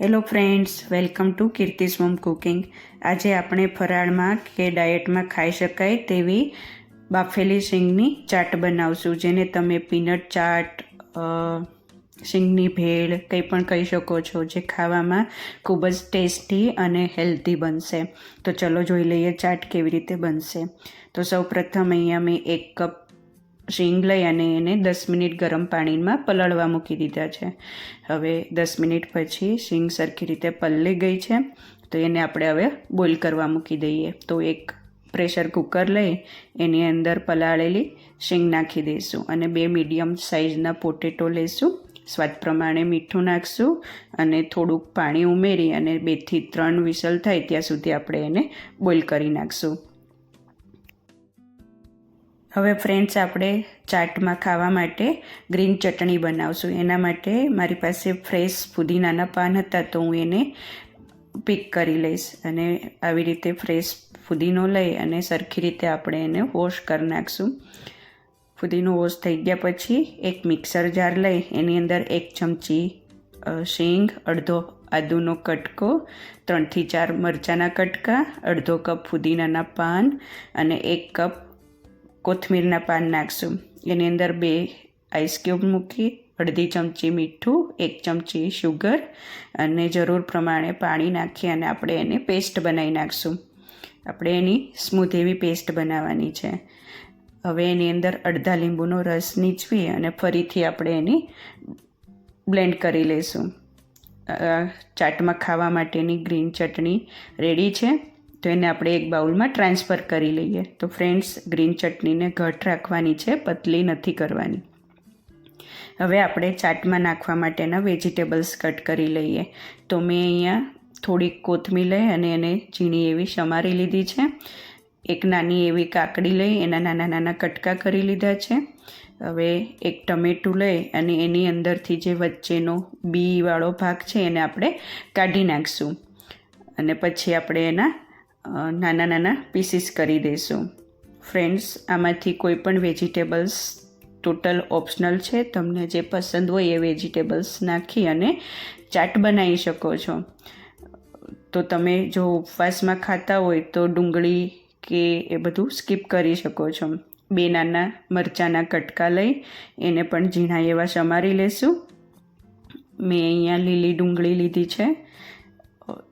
Hello friends welcome to Kirti's home cooking આજે આપણે ફરાળમાં કે ડાયટમાં ખાઈ શકાય તેવી બાફેલી શીંગની ચાટ બનાવશું, જેને તમે પીનટ ચાટ શીંગની ભેળ કંઈ પણ કહી શકો છો, જે ખાવામાં ખૂબ જ ટેસ્ટી અને હેલ્ધી બનશે. તો ચલો જોઈ લઈએ ચાટ કેવી રીતે બનશે. તો સૌ પ્રથમ અહીંયા મેં એક કપ શીંગ લઈ અને એને દસ મિનિટ ગરમ પાણીમાં પલળવા મૂકી દીધા છે. હવે દસ મિનિટ પછી શીંગ સરખી રીતે પલળી ગઈ છે, તો એને આપણે હવે બોઇલ કરવા મૂકી દઈએ. તો એક પ્રેશર કુકર લઈ એની અંદર પલાળેલી શીંગ નાખી દઈશું અને બે મીડિયમ સાઇઝના પોટેટો લઈશું. સ્વાદ પ્રમાણે મીઠું નાખશું અને થોડુંક પાણી ઉમેરી અને બેથી ત્રણ વિસલ થાય ત્યાં સુધી આપણે એને બોઇલ કરી નાખશું. હવે ફ્રેન્ડ્સ આપણે ચાટમાં ખાવા માટે ગ્રીન ચટણી બનાવશું. એના માટે મારી પાસે ફ્રેશ પુદીનાના પાન હતા તો હું એને પીક કરી લઈશ અને આવી રીતે ફ્રેશ ફુદીનો લઈ અને સરખી રીતે આપણે એને વોશ કરી નાખશું. ફુદીનો વોશ થઈ ગયા પછી એક મિક્સર જાર લઈ, એની અંદર એક ચમચી શીંગ, અડધો આદુનો કટકો, ત્રણથી ચાર મરચાંના કટકા, અડધો કપ ફુદીનાના પાન અને એક કપ કોથમીરના પાન નાખશું. એની અંદર બે આઈસ મૂકી, અડધી ચમચી મીઠું, એક ચમચી શુગર અને જરૂર પ્રમાણે પાણી નાખી અને આપણે એને પેસ્ટ બનાવી નાખશું. આપણે એની સ્મૂથ એવી પેસ્ટ બનાવવાની છે. હવે એની અંદર અડધા લીંબુનો રસ નીચવી અને ફરીથી આપણે એની બ્લેન્ડ કરી લઈશું. ચાટમાં ખાવા માટેની ગ્રીન ચટણી રેડી છે. તો એને આપણે એક બાઉલમાં ટ્રાન્સફર કરી લઈએ. તો ફ્રેન્ડ્સ, ગ્રીન ચટણીને ઘટ રાખવાની છે, પતલી નથી કરવાની. હવે આપણે ચાટમાં નાખવા માટેના વેજીટેબલ્સ કટ કરી લઈએ. તો મેં અહીંયા થોડીક કોથમીર લઈ અને એને ઝીણી એવી સમારી લીધી છે. એક નાની એવી કાકડી લઈ, એના નાના નાના કટકા કરી લીધા છે. હવે એક ટમેટું લઈ અને એની અંદરથી જે વચ્ચેનો બીવાળો ભાગ છે એને આપણે કાઢી નાખશું. અને પછી આપણે એના નાના નાના પીસીસ કરી દઈશું. ફ્રેન્ડ્સ આમાંથી કોઈ પણ વેજીટેબલ્સ ટોટલ ઓપ્શનલ છે. તમને જે પસંદ હોય એ વેજીટેબલ્સ નાખી અને ચાટ બનાવી શકો છો. તો તમે જો ઉપવાસમાં ખાતા હોય તો ડુંગળી કે એ બધું સ્કીપ કરી શકો છો. બે નાના મરચાંના કટકા લઈ એને પણ ઝીણા એવા સમારી લેશું. મેં અહીંયા લીલી ડુંગળી લીધી છે.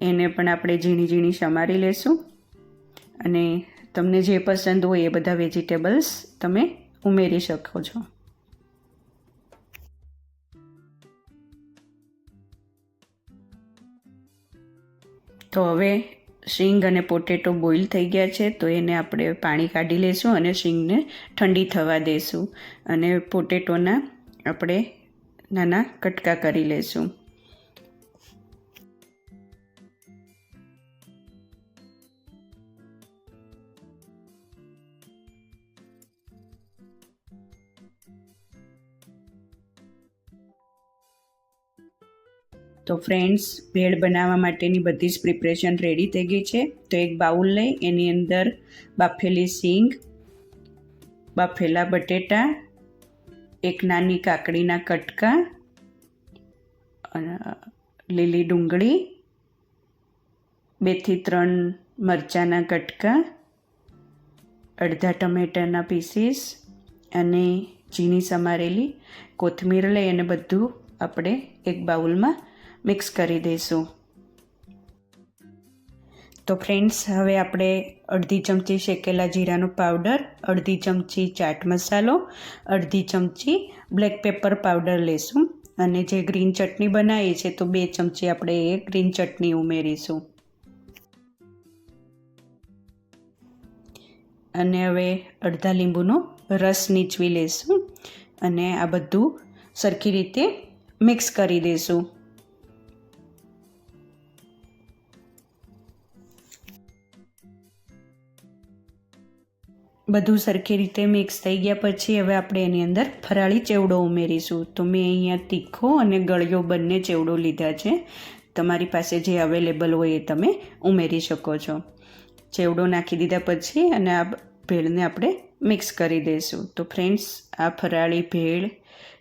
એને પણ આપણે ઝીણી ઝીણી સમારી લેશું. અને તમને જે પસંદ હોય એ બધા વેજીટેબલ્સ તમે ઉમેરી શકો છો. તો હવે શીંગ અને પોટેટો બોઇલ થઈ ગયા છે, તો એને આપણે પાણી કાઢી લઈશું અને શીંગને ઠંડી થવા દઈશું અને પોટેટોના આપણે નાના કટકા કરી લઈશું તો ફ્રેન્ડ્સ ભેળ બનાવવા માટેની બધી જ પ્રિપરેશન રેડી થઈ ગઈ છે. તો એક બાઉલ લઈ, એની અંદર બાફેલી સીંગ, બાફેલા બટેટા, એક નાની કાકડીના કટકા લીલી ડુંગળી, બેથી ત્રણ મરચાંના કટકા, અડધા ટમેટાના પીસીસ અને ઝીણી સમારેલી કોથમીર લઈ અને બધું આપણે એક બાઉલમાં મિક્સ કરી દઈશું. તો ફ્રેન્ડ્સ, હવે આપણે અડધી ચમચી શેકેલા જીરાનો પાવડર, અડધી ચમચી ચાટ મસાલો, અડધી ચમચી બ્લેક પેપર પાવડર લેશું અને જે ગ્રીન ચટણી બનાવી છે તો બે ચમચી આપણે એ ગ્રીન ચટણી ઉમેરીશું. અને હવે અડધા લીંબુનો રસ નીચવી લઈશું અને આ બધું સરખી રીતે મિક્સ કરી દઈશું બધું સરખી રીતે મિક્સ થઈ ગયા પછી હવે આપણે એની અંદર ફરાળી ચેવડો ઉમેરીશું. તો મેં અહીંયા તીખો અને ગળ્યો બંને ચેવડો લીધા છે. તમારી પાસે જે અવેલેબલ હોય એ તમે ઉમેરી શકો છો. ચેવડો નાખી દીધા પછી અને આ ભેળને આપણે મિક્સ કરી દઈશું તો ફ્રેન્ડ્સ આ ફરાળી ભેળ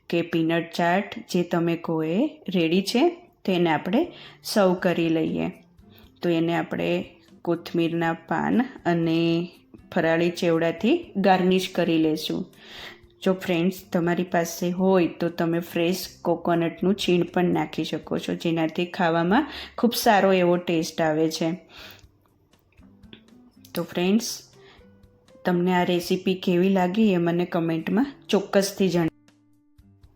કે પીનટ ચાટ જે તમે કહો એ રેડી છે તેને આપણે સર્વ કરી લઈએ. તો એને આપણે કોથમીરના પાન અને ફરાળી ચેવડાથી ગાર્નિશ કરી લેશું. જો ફ્રેન્ડ્સ તમારી પાસે હોય તો તમે ફ્રેશ કોકોનટનું છીણ પણ નાખી શકો છો, જેનાથી ખાવામાં ખૂબ સારો એવો ટેસ્ટ આવે છે. તો ફ્રેન્ડ્સ તમને આ રેસીપી કેવી લાગી એ મને કમેન્ટમાં ચોક્કસથી જણાવ.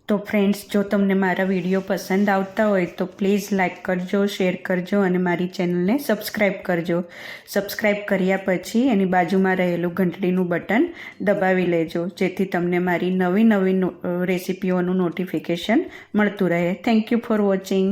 તો ફ્રેન્ડ્સ જો તમને મારા વીડિયો પસંદ આવતા હોય તો પ્લીઝ લાઇક કરજો શેર કરજો અને મારી ચેનલને સબસ્ક્રાઈબ કરજો. સબસ્ક્રાઈબ કર્યા પછી એની બાજુમાં રહેલું ઘંટડીનું બટન દબાવી લેજો, જેથી તમને મારી નવી નવી રેસીપીઓનું નોટિફિકેશન મળતું રહે. Thank you for watching